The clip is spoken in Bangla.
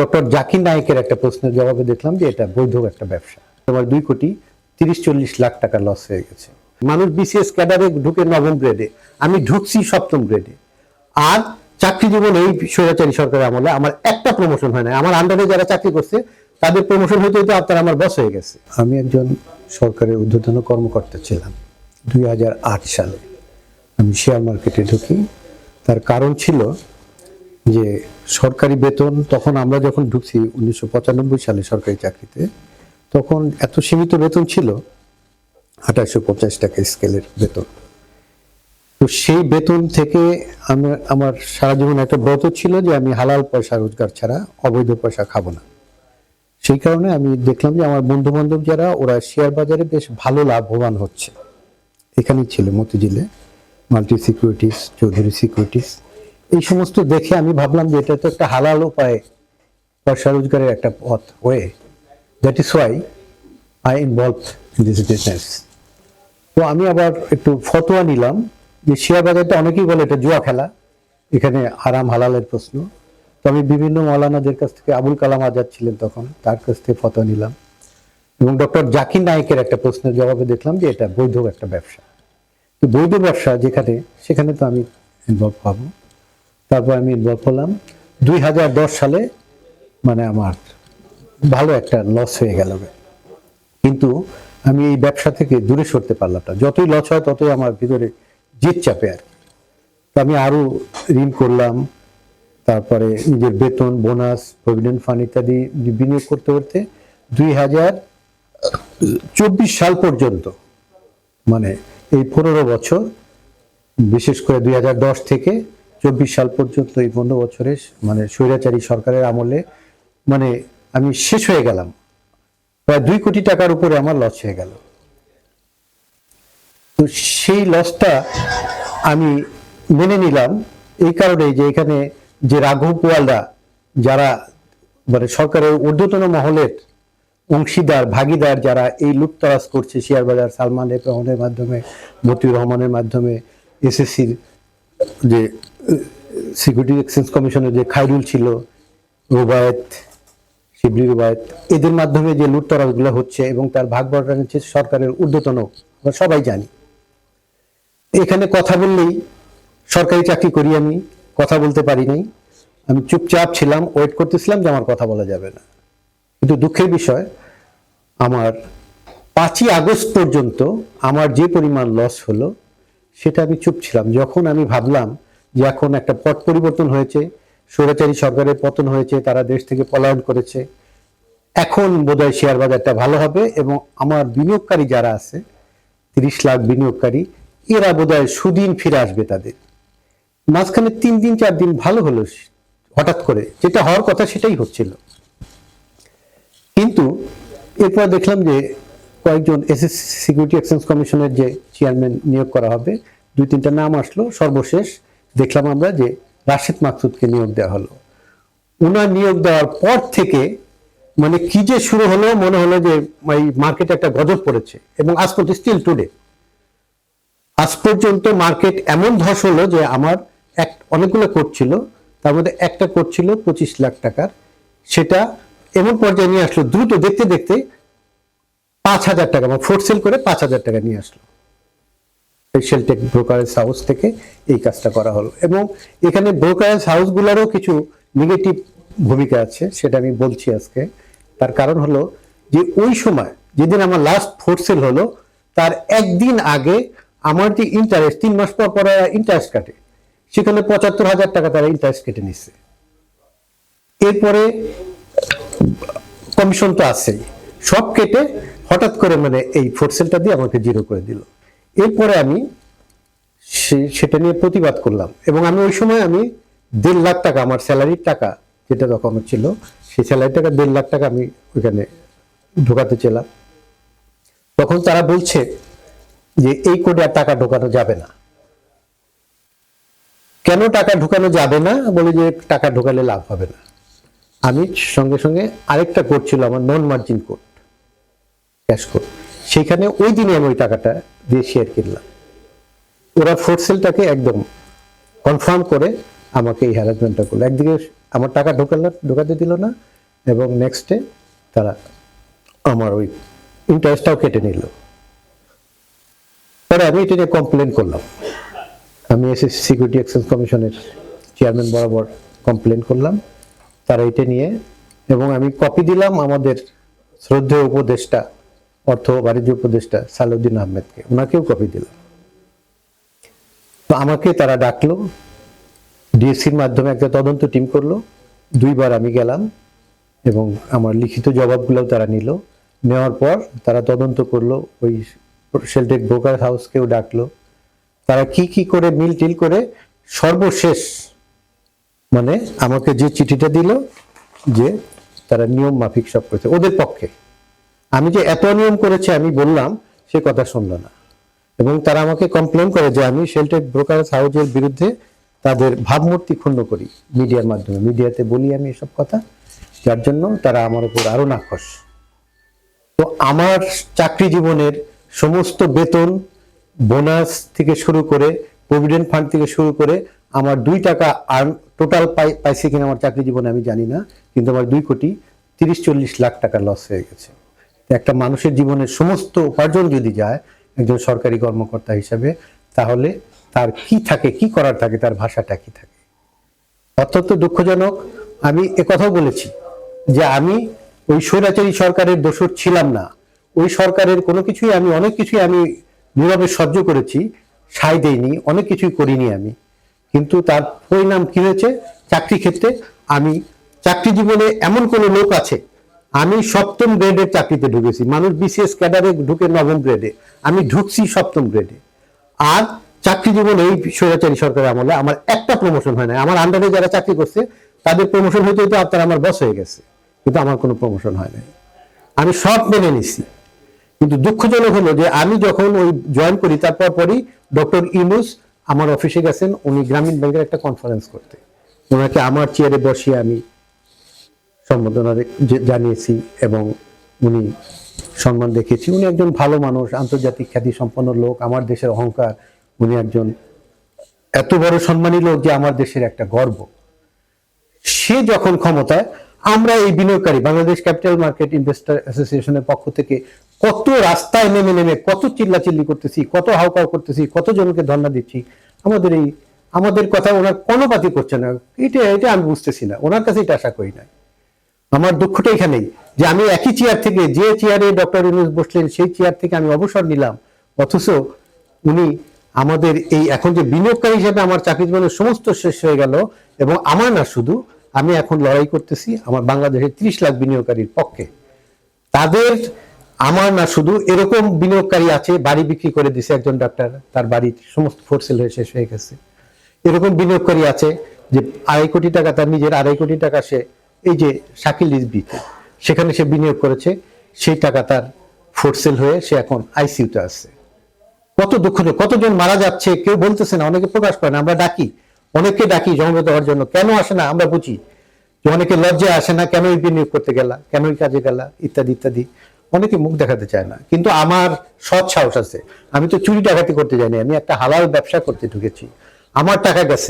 ডক্টর জাকির নায়েকের একটা প্রশ্নের জবাবে দেখলাম যে এটা বৈধ একটা ব্যবসা। তোমার দুই কোটি তিরিশ চল্লিশ লাখ টাকা লস হয়ে গেছে। মানুষ বিসিএস ক্যাডারে ঢুকে নবম গ্রেডে আমি ঢুকছি সপ্তম গ্রেডে আর চাকরি জীবন এই স্বৈরাচারী সরকারের আমলে আমার একটা প্রমোশন হয় না আমার আন্ডারে যারা চাকরি করছে, তাদের প্রমোশন হইতে হইতে আপনার আমার বস হয়ে গেছে। আমি একজন সরকারের ঊর্ধ্বতন কর্মকর্তা ছিলাম দুই হাজার আট সালে। আমি শেয়ার মার্কেটে ঢুকি। তার কারণ ছিল যে সরকারি বেতন, তখন আমরা যখন ঢুকছি উনিশশো পঁচানব্বই সালে সরকারি চাকরিতে, তখন এত সীমিত বেতন ছিল আঠাশশো পঞ্চাশ টাকা স্কেলের বেতন। তো সেই বেতন থেকে আমি, আমার সারা জীবন একটা ব্রত ছিল যে আমি হালাল পয়সা রোজগার ছাড়া অবৈধ পয়সা খাব না। সেই কারণে আমি দেখলাম যে আমার বন্ধু বান্ধব যারা, ওরা শেয়ার বাজারে বেশ ভালো লাভবান হচ্ছে। এখানেই ছিল মতিঝিলে, মাল্টি সিকিউরিটিস, চৌধুরী সিকিউরিটিস। এই সমস্ত দেখে আমি ভাবলাম যে এটা তো একটা হালাল উপায় পয়সা রোজগারের একটা পথ way that is why I involve in this business তো আমি আবার একটু ফতোয়া নিলাম যে শেয়ার বাজারটা অনেকেই বলে এটা জুয়া খেলা, এখানে হারাম হালালের প্রশ্ন। তো আমি বিভিন্ন মৌলানাদের কাছ থেকে, আবুল কালাম আজাদ ছিলেন তখন, তার কাছ থেকে ফতোয়া নিলাম। এবং ডক্টর জাকির নায়েকের একটা প্রশ্নের জবাবে দেখলাম যে এটা বৈধ একটা ব্যবসা। তো বৈধ ব্যবসা যেখানে, সেখানে তো আমি ইনভলভ হব তারপর আমি ইনভলভ হলাম। দুই হাজার দশ সালে মানে আমার ভালো একটা লস হয়ে গেল। কিন্তু আমি এই ব্যবসা থেকে দূরে সরতে পারলাম না। যতই লস হয়, ততই আমার ভিতরে জিত চাপে আর তো আমি আরও ঋণ করলাম। তারপরে নিজের বেতন বোনাস প্রভিডেন্ট ফান্ড ইত্যাদি বিনিয়োগ করতে করতে দুই হাজার চব্বিশ সাল পর্যন্ত মানে এই পনেরো বছর, বিশেষ করে দুই হাজার দশ থেকে চব্বিশ সাল পর্যন্ত এই পনেরো বছরে মানে স্বৈরাচারী সরকারের আমলে মানে আমি শেষ হয়ে গেলাম। প্রায় দুই কোটি টাকার উপরে আমার লস হয়ে গেল। তো সেই লসটা আমি মেনে নিলাম এই কারণে যে এখানে যে রাঘব পোয়ালরা যারা মানে সরকারের ঊর্ধ্বতন মহলের অংশীদার, ভাগিদার যারা এই লুটতরাজ করছে শেয়ার বাজার সালমান এফ রহমানের মাধ্যমে, মতিউর রহমানের মাধ্যমে, এসএসসির যে সিকিউরিটি এক্সচেঞ্জ কমিশনের যে খাইরুল ছিল, রুবায়েত, শিবলি রুবায়েত, এদের মাধ্যমে যে লুটতরাজগুলো হচ্ছে এবং তার ভাগ বন্টন হচ্ছে সরকারের ঊর্ধ্বতন, আমরা সবাই জানি। এখানে কথা বললেই সরকারি চাকরি করি আমি, কথা বলতে পারি নাই। আমি চুপচাপ ছিলাম, ওয়েট করতেছিলাম যে আমার কথা বলা যাবে না। কিন্তু দুঃখের বিষয়, আমার পাঁচই আগস্ট পর্যন্ত আমার যে পরিমাণ লস হলো, সেটা আমি চুপ ছিলাম। যখন আমি ভাবলাম যে এখন একটা পট পরিবর্তন হয়েছে। স্বৈরাচারী সরকারের পতন হয়েছে, তারা দেশ থেকে পলায়ন করেছে। এখন বোধহয় শেয়ার বাজারটা ভালো হবে এবং আমার বিনিয়োগকারী যারা আছে, তিরিশ লাখ বিনিয়োগকারী, এরা বোধহয় সুদিন ফিরে আসবে তাদের। মাঝখানে তিন দিন, চার দিন ভালো হলো হঠাৎ করে। যেটা হওয়ার কথা সেটাই হচ্ছিল। কিন্তু এরপর দেখলাম যে কয়েকজন এসএস সিকিউরিটি এক্সচেঞ্জ কমিশনের যে চেয়ারম্যান নিয়োগ করা হবে, দুই তিনটা নাম আসলো। সর্বশেষ দেখলাম আমরা যে রাশেদ মাকসুদকে নিয়োগ দেওয়া হলো। ওনার নিয়োগ দেওয়ার পর থেকে মানে কি যে শুরু হলো, মনে হলো যে এই মার্কেটে একটা গজব পড়েছে এবং আজ পর্যন্ত স্টিল টুডে আজ পর্যন্ত মার্কেট এমন ধস হলো যে আমার এক, অনেকগুলো কোট ছিল, তার মধ্যে একটা কোট ছিল পঁচিশ লাখ টাকার। সেটা এমন পর্যায়ে নিয়ে আসলো, দ্রুত দেখতে দেখতে পাঁচ হাজার টাকা বা ফোর্ট সেল করে পাঁচ হাজার টাকা নিয়ে আসলো। স্পেশাল টেক ব্রোকারেজ হাউস থেকে এই কাজটা করা হলো। এবং এখানে ব্রোকারেজ হাউসগুলোরও কিছু নেগেটিভ ভূমিকা আছে, সেটা আমি বলছি আজকে। তার কারণ হলো যে ওই সময় যেদিন আমার লাস্ট ফোর্ট সেল হলো, তার একদিন আগে আমার যে ইন্টারেস্ট তিন মাস পর পর ইন্টারেস্ট কাটে। সেখানে পঁচাত্তর হাজার টাকা তারা ইন্টারেস্ট কেটে নিচ্ছে এরপরে কমিশন তো আছেই। সব কেটে হঠাৎ করে মানে এই ফোর্সেলটা দিয়ে আমাকে জিরো করে দিল। এরপরে আমি সেটা নিয়ে প্রতিবাদ করলাম। এবং আমি ওই সময় আমি দেড় লাখ টাকা, আমার স্যালারির টাকা যেটা তখন ছিল, সেই স্যালারি টাকা দেড় লাখ টাকা আমি ওইখানে ঢোকাতে চেলাম তখন তারা বলছে যে, এই কোডে আর টাকা ঢোকানো যাবে না। কেন টাকা ঢোকানো যাবে না? বলে যে, টাকা ঢোকালে লাভ হবে না। আমি সঙ্গে সঙ্গে আরেকটা কোড ছিল, আমার non margin code, cash code. সেখানে ওই দিনে আমি ওই টাকাটা দিয়ে শেয়ার কিনলাম। ওরা ফোর্সেলটাকে একদম কনফার্ম করে আমাকে এই হ্যারাসমেন্টটা করল। একদিকে আমার টাকা ঢোকাল, ঢোকাতে দিল না এবং নেক্সটে তারা আমার ওই ইন্টারেস্টটাও কেটে নিল। পরে আমি এটা নিয়ে কমপ্লেন করলাম। আমি এসে সিকিউরিটি এক্সচেঞ্জ কমিশনের চেয়ারম্যান বরাবর কমপ্লেন করলাম। তারা এটা নিয়ে এবং আমি কপি দিলাম আমাদের শ্রদ্ধেয় উপদেষ্টা অর্থ বাণিজ্য উপদেষ্টা সালাউদ্দিন আহমেদকে। ওনাকেও কপি দিলাম। তো আমাকে তারা ডাকলো ডিএসসির মাধ্যমে একটা তদন্ত টিম করল। দুইবার আমি গেলাম এবং আমার লিখিত জবাবগুলোও তারা নিল। নেওয়ার পর তারা তদন্ত করল, ওই শেলটেক ব্রোকার হাউসকেও ডাকলো। তারা কি কি করে মিল টিল করে সর্বশেষ মানে আমাকে যে চিঠিটা দিল যে তারা নিয়ম মাফিক সব করেছে, ওদের পক্ষে। আমি যে এত নিয়ম করেছি, আমি বললাম, সে কথা শুনলো না। এবং তারা আমাকে কমপ্লেন করে যে আমি শেলটেক ব্রোকার হাউসের বিরুদ্ধে তাদের ভাবমূর্তি ক্ষুণ্ণ করি মিডিয়ার মাধ্যমে। মিডিয়াতে বলি আমি এসব কথা, যার জন্য তারা আমার উপর আরও নাখোশ। তো আমার চাকরি জীবনের সমস্ত বেতন বোনাস থেকে শুরু করে প্রভিডেন্ট ফান্ড থেকে শুরু করে আমার দুই টাকা আর টোটাল পাই, পাইছে কিনা আমার চাকরি জীবনে আমি জানি না, কিন্তু আমার দুই কোটি তিরিশ চল্লিশ লাখ টাকা লস হয়ে গেছে। একটা মানুষের জীবনের সমস্ত উপার্জন যদি যায় একজন সরকারি কর্মকর্তা হিসাবে, তাহলে তার কি থাকে, কি করার থাকে, তার ভাষাটা কি থাকে? অত্যন্ত দুঃখজনক, আমি কথাও বলেছি যে আমি ওই স্বৈরাচারী সরকারের দোষর ছিলাম না। ওই সরকারের কোনো কিছুই আমি, অনেক কিছুই আমি নীরবে সহ্য করেছি সাই দেইনি, অনেক কিছুই করিনি আমি। কিন্তু তার পরিণাম কি হয়েছে? চাকরি ক্ষেত্রে আমি, চাকরি জীবনে এমন কোনো লোক আছে আমি সপ্তম গ্রেডের চাকরিতে ঢুকেছি। মানুষ বিসিএস ক্যাডারে ঢুকে নবম গ্রেডে আমি ঢুকছি সপ্তম গ্রেডে আর চাকরি জীবন এই স্বৈরাচারী সরকারের আমলে আমার একটা প্রমোশন হয় না আমার আন্ডারে যারা চাকরি করছে, তাদের প্রমোশন হইতে হইতে আপনার আমার বস হয়ে গেছে। কিন্তু আমার কোনো প্রমোশন হয় নাই। আমি সব মেনে নিছি। কিন্তু দুঃখজনক হলো যে আমি যখন ওই জয়েন করি, তারপর পরই ডক্টর ইনুস আমার অফিসে গেছেন। উনি গ্রামীণ ব্যাংকের একটা কনফারেন্স করতে। ওনাকে আমার চেয়ারে বসিয়ে আমি সম্বোধনা জানিয়েছি এবং উনি সম্মান দেখিয়েছি। উনি একজন ভালো মানুষ, আন্তর্জাতিক খ্যাতি সম্পন্ন লোক, আমার দেশের অহংকার। উনি একজন এত বড় সম্মানী লোক যে আমার দেশের একটা গর্ব। সে যখন ক্ষমতায়, আমরা এই বিনিয়োগকারী, বাংলাদেশ ক্যাপিটাল মার্কেট ইনভেস্টর অ্যাসোসিয়েশনের পক্ষ থেকে কত রাস্তায় নেমে নেমে, কত চিল্লাচিল্লি করতেছি, কত হাউকাউ করতেছি, কত জনকে ধর্ণা দিচ্ছি, আমাদের এই, আমাদের কথা ওনার কোনো পাতি করছে না। এটা এটা আমি বুঝতেছি না। ওনার কাছে এটা আশা করি না আমার দুঃখটা এখানেই যে আমি একই চেয়ার থেকে, যে চেয়ারে ডক্টর ইউনুস বসলেন, সেই চেয়ার থেকে আমি অবসর নিলাম। অথচ উনি আমাদের এই এখন যে বিনিয়োগকারী হিসেবে আমার চাকরি জীবনের সমস্ত শেষ হয়ে গেল এবং আমার না শুধু, আমি এখন লড়াই করতেছি আমার বাংলাদেশের ত্রিশ লাখ বিনিয়োগকারীর পক্ষে। তাদের আমার না শুধু, এরকম বিনিয়োগকারী আছে, বাড়ি বিক্রি করে দিছে একজন ডাক্তার তার বাড়ির সমস্ত ফোরসেল হয়ে শেষ হয়ে গেছে। এরকম বিনিয়োগকারী আছে যে আড়াই কোটি টাকা, তার নিজের আড়াই কোটি টাকা সে এই যে শাকিল রিজবিতে সেখানে সে বিনিয়োগ করেছে, সেই টাকা তার ফোরসেল হয়ে সে এখন আইসিইউতে আছে। কত দুঃখ কতজন মারা যাচ্ছে, কেউ বলতেছে না, অনেকে প্রকাশ করে না, আমরা ডাকি, অনেককে ডাকি জমবে দেওয়ার জন্য, কেন আসে না, আমরা বুঝি। যে অনেকে লজ্জায় আসে না কেন বিনিয়োগ করতে গেলা কেন এই কাজে গেলা, ইত্যাদি ইত্যাদি। অনেকে মুখ দেখাতে চায় না, কিন্তু আমার সৎ সাহস আছে। আমি তো চুরি ডাকাতি করতে যাইনি, আমি একটা হালাল ব্যবসা করতে ঢুকেছি। আমার টাকা গেছে